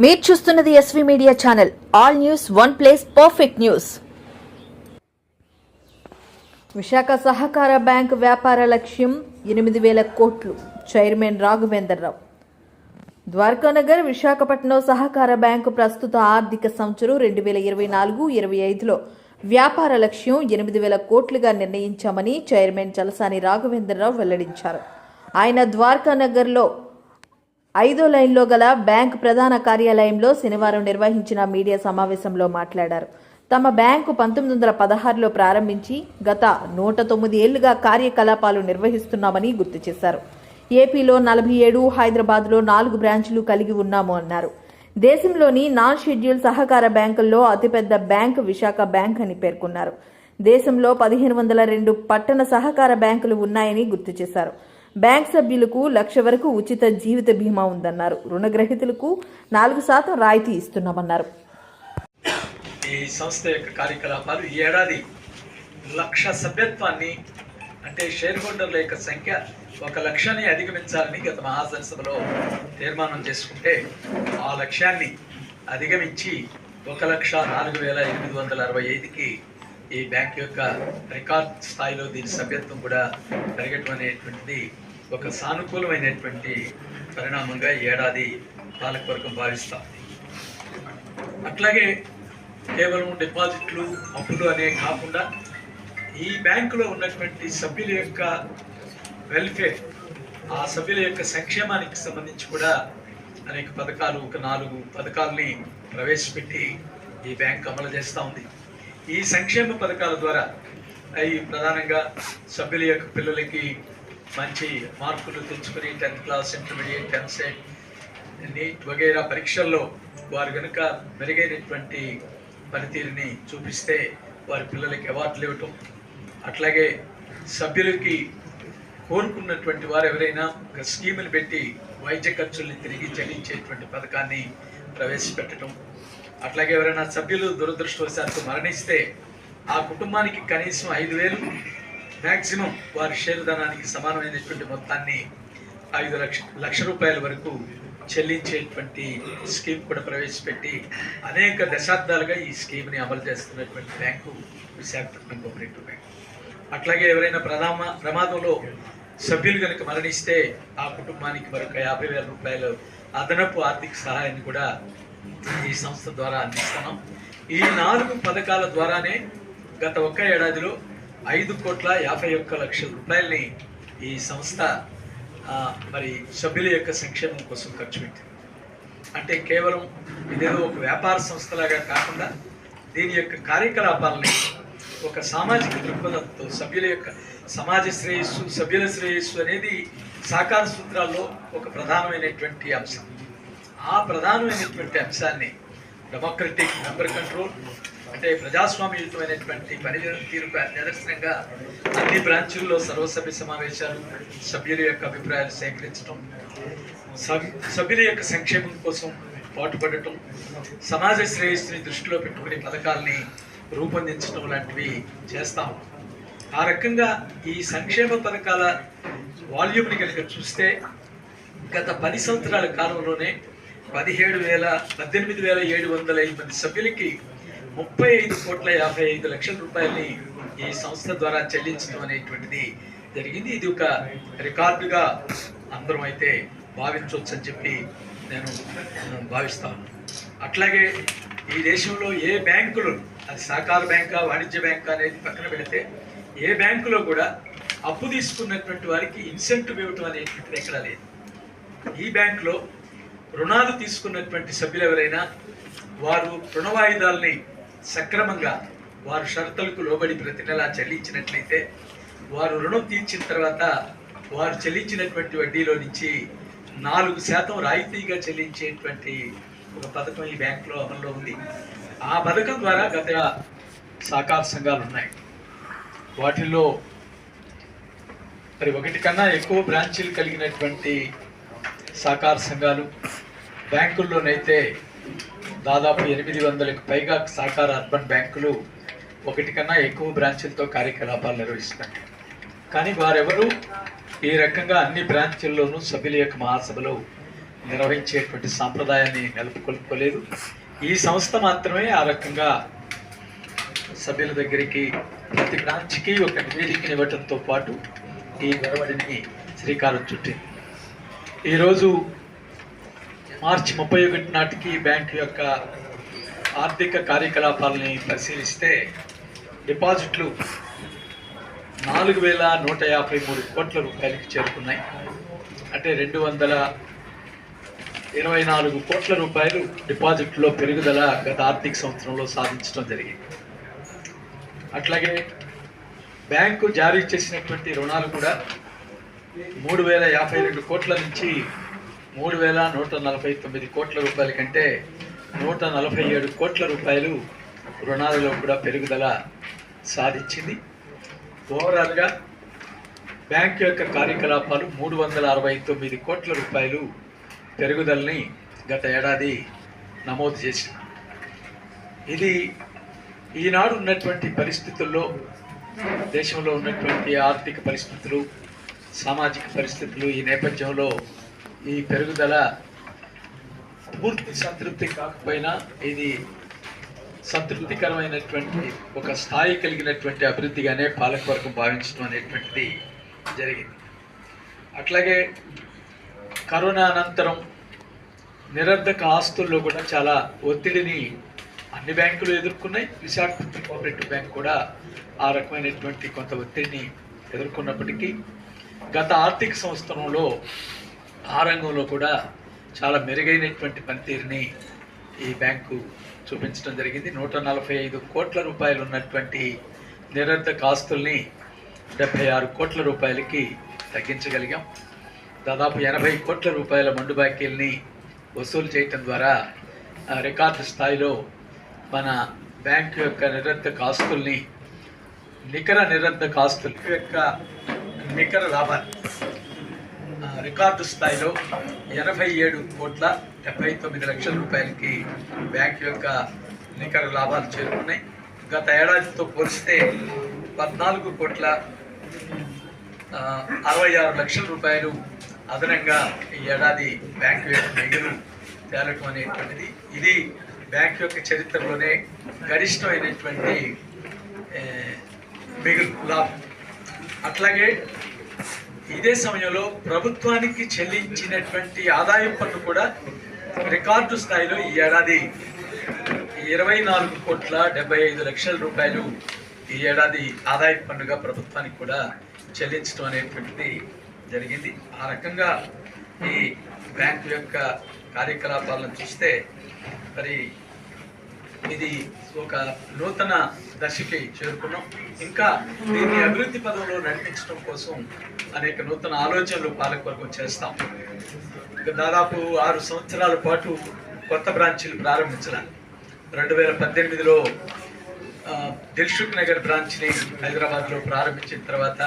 మీరు చూస్తున్నది SV media channel all news one place perfect news Visakha సహకార bank వ్యాపార లక్ష్యం ఎనిమిది వేల కోట్లు. చైర్మన్ రాఘవేందర్రావు. ద్వారకానగర్ విశాఖపట్నం సహకార బ్యాంకు ప్రస్తుత ఆర్థిక సంవత్సరం రెండు వేల ఇరవై నాలుగు ఇరవై ఐదులో. వ్యాపార లక్ష్యం ఎనిమిది వేల కోట్లుగా నిర్ణయించామని చైర్మన్ చలసాని రాఘవేంద్రరావు వెల్లడించారు. ఆయన ద్వారకానగర్లో ఐదో లైన్లో గల బ్యాంక్ ప్రధాన కార్యాలయంలో శనివారం నిర్వహించిన మీడియా సమావేశంలో మాట్లాడారు. తమ బ్యాంకు పంతొమ్మిది వందల పదహారులో ప్రారంభించి గత నూట తొమ్మిది ఏళ్ళుగా కార్యకలాపాలు నిర్వహిస్తున్నామని గుర్తు చేశారు. ఏపీలో నలభై ఏడు హైదరాబాద్లో నాలుగు బ్రాంచులు కలిగి ఉన్నాము అన్నారు. దేశంలోని నాన్ షెడ్యూల్ సహకార బ్యాంకుల్లో అతిపెద్ద బ్యాంక్ విశాఖ బ్యాంక్ అని పేర్కొన్నారు. దేశంలో పదిహేను వందల రెండు పట్టణ సహకార బ్యాంకులు ఉన్నాయని గుర్తు చేశారు. బ్యాంక్ సభ్యులకు లక్ష వరకు ఉచిత జీవిత బీమా ఉందన్నారు. రుణగ్రహీతలకు నాలుగు శాతం రాయితీ ఇస్తున్నామన్నారు. ఈ సంస్థ యొక్క కార్యకలాపాలు ఈ ఏడాది లక్ష సభ్యత్వాన్ని అంటే షేర్ హోల్డర్ల యొక్క సంఖ్య ఒక లక్షాన్ని అధిగమించాలని గత మహాసభలో తీర్మానం చేసుకుంటే ఆ లక్ష్యాన్ని అధిగమించి ఒక లక్ష నాలుగు వేల ఎనిమిది వందల అరవై ఐదుకి ఈ బ్యాంక్ యొక్క రికార్డ్ స్థాయిలో దీని సభ్యత్వం కూడా పెరగటం అనేటువంటిది ఒక సానుకూలమైనటువంటి పరిణామంగా ఈ ఏడాది పాలకవర్గం భావిస్తాం అట్లాగే కేవలం డిపాజిట్లు అప్పులు అనే కాకుండా ఈ బ్యాంకులో ఉన్నటువంటి సభ్యుల యొక్క వెల్ఫేర్ ఆ సభ్యుల యొక్క సంక్షేమానికి సంబంధించి కూడా అనేక పథకాలు ఒక నాలుగు పథకాలని ప్రవేశపెట్టి ఈ బ్యాంక్ అమలు చేస్తూ ఉంది. ఈ సంక్షేమ పథకాల ద్వారా అవి ప్రధానంగా సభ్యుల యొక్క పిల్లలకి మంచి మార్కులు తెచ్చుకుని tenth class intermediate tenth set NEET వగైరా పరీక్షల్లో వారు కనుక మెరుగైనటువంటి పనితీరుని చూపిస్తే వారి పిల్లలకి అవార్డులు ఇవ్వటం అట్లాగే సభ్యులకి కోరుకున్నటువంటి వారు ఎవరైనా ఒక స్కీములు పెట్టి వైద్య ఖర్చుల్ని తిరిగి చెల్లించేటువంటి పథకాన్ని ప్రవేశపెట్టడం అట్లాగే ఎవరైనా సభ్యులు దురదృష్టవశాత్తు మరణిస్తే ఆ కుటుంబానికి కనీసం ఐదు వేలు మ్యాక్సిమం వారి షేర్ ధనానికి సమానమైనటువంటి మొత్తాన్ని ఐదు లక్ష లక్ష రూపాయల వరకు చెల్లించేటువంటి స్కీమ్ కూడా ప్రవేశపెట్టి అనేక దశాబ్దాలుగా ఈ స్కీమ్ని అమలు చేస్తున్నటువంటి బ్యాంకు విశాఖపట్నం కోఆపరేటివ్ బ్యాంక్. అట్లాగే ఎవరైనా ప్రధాన ప్రమాదంలో సభ్యులు కనుక మరణిస్తే ఆ కుటుంబానికి మరొక యాభై వేల రూపాయలు అదనపు ఆర్థిక సహాయాన్ని కూడా ఈ సంస్థ ద్వారా అందిస్తున్నాం. ఈ నాలుగు పథకాల ద్వారానే గత ఒక్క ఏడాదిలో ఐదు కోట్ల యాభై ఒక్క లక్షల రూపాయలని ఈ సంస్థ మరి సభ్యుల యొక్క సంక్షేమం కోసం ఖర్చు పెట్టింది. అంటే కేవలం ఇదేదో ఒక వ్యాపార సంస్థలాగా కాకుండా దీని యొక్క కార్యకలాపాలని ఒక సామాజిక దృక్పథంతో సభ్యుల యొక్క సమాజ శ్రేయస్సు సభ్యుల శ్రేయస్సు అనేది సాకార సూత్రాల్లో ఒక ప్రధానమైనటువంటి అంశం. ఆ ప్రధానమైనటువంటి అంశాన్ని డెమోక్రటిక్ మెంబర్ కంట్రోల్ అంటే ప్రజాస్వామ్యయుతమైనటువంటి పనితీరుకు నిదర్శనంగా అన్ని బ్రాంచుల్లో సర్వసభ్య సమావేశాలు సభ్యుల యొక్క అభిప్రాయాలు సేకరించడం సభ్యుల యొక్క సంక్షేమం కోసం పాటుపడటం సమాజ శ్రేయస్సుని దృష్టిలో పెట్టుకుని పథకాల్ని రూపొందించడం లాంటివి చేస్తాం ఆ రకంగా ఈ సంక్షేమ పథకాల వాల్యూమ్ని కనుక చూస్తే గత పది సంవత్సరాల కాలంలోనే పదిహేడు వేల పద్దెనిమిది వేల ఏడు వందల ఎనిమిది సభ్యులకి ముప్పై ఐదు కోట్ల యాభై ఐదు లక్షల రూపాయలని ఈ సంస్థ ద్వారా చెల్లించడం అనేటువంటిది జరిగింది. ఇది ఒక రికార్డుగా అందరం అయితే భావించవచ్చు అని చెప్పి నేను భావిస్తాను అట్లాగే ఈ దేశంలో ఏ బ్యాంకులు అది సహకార బ్యాంకా వాణిజ్య బ్యాంకా అనేది పక్కన పెడితే ఏ బ్యాంకులో కూడా అప్పు తీసుకున్నటువంటి వారికి ఇన్సెంటివ్ ఇవ్వటం అనేటువంటిది ఎక్కడా లేదు. ఈ బ్యాంకులో రుణాలు తీసుకున్నటువంటి సభ్యులు ఎవరైనా వారు రుణ వాయిదాల్ని సక్రమంగా వారు షరతులకు లోబడి ప్రతి నెలా చెల్లించినట్లయితే వారు రుణం తీర్చిన తర్వాత వారు చెల్లించినటువంటి వడ్డీలో నుంచి నాలుగు శాతం రాయితీగా చెల్లించేటువంటి ఒక పథకం ఈ బ్యాంకులో అమల్లో ఉంది. ఆ పథకం ద్వారా గత సహకార సంఘాలు ఉన్నాయి. వాటిల్లో మరి ఒకటి కన్నా ఎక్కువ బ్రాంచీలు కలిగినటువంటి సహకార సంఘాలు బ్యాంకుల్లోనైతే దాదాపు ఎనిమిది వందలకు పైగా సహకార అర్బన్ బ్యాంకులు ఒకటి కన్నా ఎక్కువ బ్రాంచులతో కార్యకలాపాలు నిర్వహిస్తున్నాయి. కానీ వారెవరూ ఈ రకంగా అన్ని బ్రాంచుల్లోనూ సభ్యుల యొక్క మహాసభలో నిర్వహించేటువంటి సాంప్రదాయాన్ని నెలకొల్పుకోలేదు. ఈ సంస్థ మాత్రమే ఆ రకంగా సభ్యుల దగ్గరికి ప్రతి బ్రాంచ్కి ఒక నివేదికనివ్వటంతో పాటు ఈ మెరవడిని శ్రీకారం చుట్టింది. ఈరోజు మార్చి ముప్పై ఒకటి నాటికి బ్యాంకు యొక్క ఆర్థిక కార్యకలాపాలని పరిశీలిస్తే డిపాజిట్లు నాలుగు వేల నూట యాభై మూడు కోట్ల రూపాయలకి చేరుకున్నాయి. అంటే రెండు వందల ఇరవై నాలుగు కోట్ల రూపాయలు డిపాజిట్లో పెరుగుదల గత ఆర్థిక సంవత్సరంలో సాధించడం జరిగింది. అట్లాగే బ్యాంకు జారీ చేసినటువంటి రుణాలు కూడా మూడు వేల యాభై రెండు కోట్ల నుంచి మూడు వేల నూట నలభై తొమ్మిది కోట్ల రూపాయల కంటే నూట నలభై ఏడు కోట్ల రూపాయలు రుణాలలో కూడా పెరుగుదల సాధించింది. ఓవరాల్గా బ్యాంక్ యొక్క కార్యకలాపాలు మూడు వందల అరవై తొమ్మిది కోట్ల రూపాయలు పెరుగుదలని గత ఏడాది నమోదు చేసింది. ఇది ఈనాడు ఉన్నటువంటి పరిస్థితుల్లో దేశంలో ఉన్నటువంటి ఆర్థిక పరిస్థితులు సామాజిక పరిస్థితులు ఈ నేపథ్యంలో ఈ పెరుగుదల పూర్తి సంతృప్తి కాకపోయినా ఇది సంతృప్తికరమైనటువంటి ఒక స్థాయి కలిగినటువంటి అభివృద్ధిగానే పాలకవర్గం భావించడం అనేటువంటిది జరిగింది. అట్లాగే కరోనా అనంతరం నిరర్ధక ఆస్తుల్లో కూడా చాలా ఒత్తిడిని అన్ని బ్యాంకులు ఎదుర్కొన్నాయి. విశాఖపట్నం కోఆపరేటివ్ బ్యాంక్ కూడా ఆ రకమైనటువంటి కొంత ఒత్తిడిని ఎదుర్కొన్నప్పటికీ గత ఆర్థిక సంవత్సరంలో ఆ రంగంలో కూడా చాలా మెరుగైనటువంటి పనితీరుని ఈ బ్యాంకు చూపించడం జరిగింది. నూట నలభై ఐదు కోట్ల రూపాయలు ఉన్నటువంటి నిరర్ధక ఆస్తుల్ని డెబ్బై ఆరు కోట్ల రూపాయలకి తగ్గించగలిగాం. దాదాపు ఎనభై కోట్ల రూపాయల మండు బాకీల్ని వసూలు చేయటం ద్వారా రికార్డు స్థాయిలో మన బ్యాంకు యొక్క నిరర్ధక ఆస్తుల్ని నికర నిరర్ధక ఆస్తుల యొక్క నికర లాభాలు. రికార్డు స్థాయిలో ఎనభై ఏడు కోట్ల డెబ్బై తొమ్మిది లక్షల రూపాయలకి బ్యాంక్ యొక్క నికర లాభాలు చేరుకున్నాయి. గత ఏడాదితో పోలిస్తే పద్నాలుగు కోట్ల అరవై ఆరు లక్షల రూపాయలు అదనంగా ఈ ఏడాది బ్యాంకు యొక్క మిగులు తేలటం అనేటువంటిది. ఇది బ్యాంక్ యొక్క చరిత్రలోనే గరిష్టమైనటువంటి మిగులు లాభం. అట్లాగే ఇదే సమయంలో ప్రభుత్వానికి చెల్లించినటువంటి ఆదాయం పన్ను కూడా రికార్డు స్థాయిలో ఈ ఏడాది ఇరవై నాలుగు కోట్ల డెబ్బై ఐదు లక్షల రూపాయలు ఈ ఏడాది ఆదాయ పన్నుగా ప్రభుత్వానికి కూడా చెల్లించడం అనేటువంటిది జరిగింది. ఆ రకంగా ఈ బ్యాంకు యొక్క కార్యకలాపాలను చూస్తే మరి ఇది ఒక నూతన దశకి చేరుకున్నాం. ఇంకా దీన్ని అభివృద్ధి పదంలో నడిపించడం కోసం అనేక నూతన ఆలోచనలు పాలకవర్గం చేస్తాం. దాదాపు ఆరు సంవత్సరాల పాటు కొత్త బ్రాంచీలు ప్రారంభించాలి రెండు వేల పద్దెనిమిదిలో దిల్షుక్ దిల్సుఖ్ నగర్ బ్రాంచ్ని హైదరాబాద్లో ప్రారంభించిన తర్వాత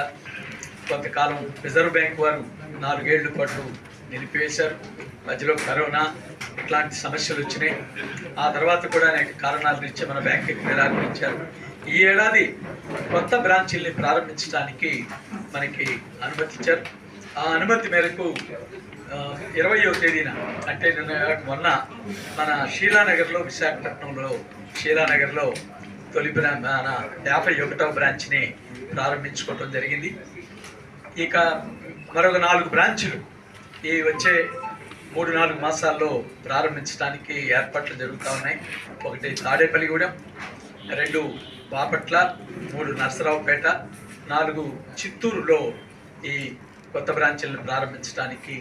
కొంతకాలం రిజర్వ్ బ్యాంక్ వారు నాలుగేళ్ళ పాటు నిలిపివేశారు మధ్యలో కరోనా ఇట్లాంటి సమస్యలు వచ్చినాయి. ఆ తర్వాత కూడా అనేక కారణాల రీత్యా మన బ్యాంకుకి ప్రారంభించారు ఈ ఏడాది కొత్త బ్రాంచీల్ని ప్రారంభించడానికి మనకి అనుమతిచ్చారు ఆ అనుమతి మేరకు ఇరవయో తేదీన అంటే నిన్న మొన్న మన షీలానగర్లో విశాఖపట్నంలో షీలానగర్లో తొలి బ్రా మన యాభై ఒకటవ బ్రాంచ్ని ప్రారంభించుకోవడం జరిగింది. ఇక మరొక నాలుగు బ్రాంచ్లు ఈ వచ్చే మూడు నాలుగు మాసాల్లో ప్రారంభించడానికి ఏర్పాట్లు జరుగుతూ ఉన్నాయి. ఒకటి తాడేపల్లిగూడెం రెండు బాపట్ల మూడు నరసరావుపేట నాలుగు చిత్తూరులో ఈ కొత్త బ్రాంచీలను ప్రారంభించడానికి